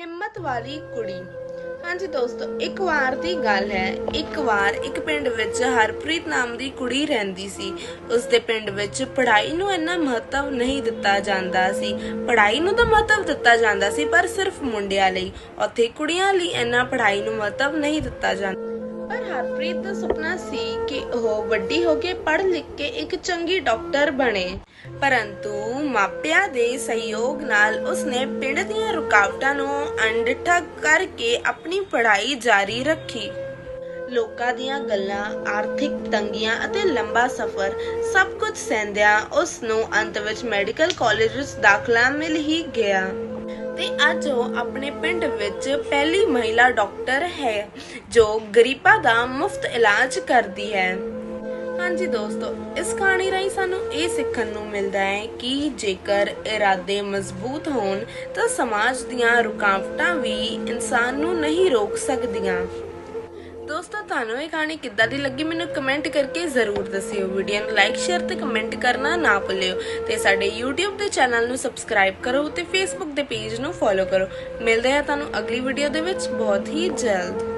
ਹਿੰਮਤ ਵਾਲੀ ਕੁੜੀ। ਹਾਂਜੀ ਦੋਸਤੋ, ਇੱਕ ਵਾਰ ਦੀ ਗੱਲ ਹੈ। ਇੱਕ ਵਾਰ ਇੱਕ ਪਿੰਡ ਵਿੱਚ ਹਰਪ੍ਰੀਤ ਨਾਮ ਦੀ ਕੁੜੀ ਰਹਿੰਦੀ ਸੀ। ਉਸ ਦੇ ਪਿੰਡ ਵਿੱਚ ਪੜ੍ਹਾਈ ਨੂੰ ਇੰਨਾ ਮਹੱਤਵ ਨਹੀਂ ਦਿੱਤਾ ਜਾਂਦਾ ਸੀ। ਪੜ੍ਹਾਈ ਨੂੰ ਤਾਂ ਮਹੱਤਵ ਦਿੱਤਾ ਜਾਂਦਾ ਸੀ, ਪਰ ਸਿਰਫ ਮੁੰਡਿਆਂ ਲਈ। ਉੱਥੇ ਕੁੜੀਆਂ ਲਈ ਇੰਨਾ ਪੜ੍ਹਾਈ ਨੂੰ ਮਹੱਤਵ ਨਹੀਂ ਦਿੱਤਾ ਜਾਂਦਾ ਪਰ ਹਰਪ੍ਰੀਤ ਦਾ ਸੁਪਨਾ ਸੀ ਕਿ ਉਹ ਵੱਡੀ ਹੋ ਕੇ ਪੜ੍ਹ ਲਿਖ ਕੇ ਇੱਕ ਚੰਗੀ ਡਾਕਟਰ ਬਣੇ। ਪਰੰਤੂ ਮਾਪਿਆਂ ਦੇ ਸਹਿਯੋਗ ਨਾਲ ਉਸਨੇ ਪਿੰਡ ਦੀਆਂ ਰੁਕਾਵਟਾਂ ਨੂੰ ਅਣਡਿੱਠਾ ਕਰਕੇ ਆਪਣੀ ਪੜ੍ਹਾਈ ਜਾਰੀ ਰੱਖੀ। ਲੋਕਾਂ ਦੀਆਂ ਗੱਲਾਂ, ਆਰਥਿਕ ਤੰਗੀਆਂ ਅਤੇ ਲੰਬਾ ਸਫ਼ਰ ਸਭ ਕੁਝ ਸਹਿੰਦਿਆਂ ਉਸ ਨੂੰ ਅੰਤ ਵਿੱਚ ਮੈਡੀਕਲ ਕਾਲਜ ਵਿੱਚ ਦਾਖਲਾ ਮਿਲ ਹੀ ਗਿਆ। ਤੇ ਅੱਜ ਉਹ ਆਪਣੇ ਪਿੰਡ ਵਿੱਚ ਪਹਿਲੀ ਮਹਿਲਾ ਡਾਕਟਰ ਹੈ, ਜੋ ਗਰੀਬਾਂ ਦਾ ਮੁਫਤ ਇਲਾਜ ਕਰਦੀ ਹੈ। ਹਾਂਜੀ ਦੋਸਤੋ, ਇਸ ਕਹਾਣੀ ਰਾਹੀਂ ਸਾਨੂੰ ਇਹ ਸਿੱਖਣ ਨੂੰ ਮਿਲਦਾ ਹੈ ਕਿ ਜੇਕਰ ਇਰਾਦੇ ਮਜ਼ਬੂਤ ਹੋਣ, ਤਾਂ ਸਮਾਜ ਦੀਆਂ ਰੁਕਾਵਟਾਂ ਵੀ ਇਨਸਾਨ ਨੂੰ ਨਹੀਂ ਰੋਕ ਸਕਦੀਆਂ। ਦੋਸਤੋ, ਤੁਹਾਨੂੰ ਇਹ ਕਹਾਣੀ ਕਿੱਦਾਂ ਦੀ ਲੱਗੀ? ਮੈਨੂੰ ਕਮੈਂਟ ਕਰਕੇ ਜ਼ਰੂਰ ਦੱਸਿਓ। ਵੀਡੀਓ ਨੂੰ ਲਾਈਕ ਸ਼ੇਅਰ ਤੇ ਕਮੈਂਟ ਕਰਨਾ ਨਾ ਭੁੱਲਿਓ। ਤੇ ਸਾਡੇ YouTube ਦੇ ਚੈਨਲ ਨੂੰ ਸਬਸਕ੍ਰਾਈਬ ਕਰੋ ਤੇ Facebook ਦੇ ਪੇਜ ਨੂੰ ਫੋਲੋ ਕਰੋ। ਮਿਲਦੇ ਆ ਤੁਹਾਨੂੰ ਅਗਲੀ ਵੀਡੀਓ ਦੇ ਵਿੱਚ। ਬਹੁਤ ਹੀ ਜਲਦ।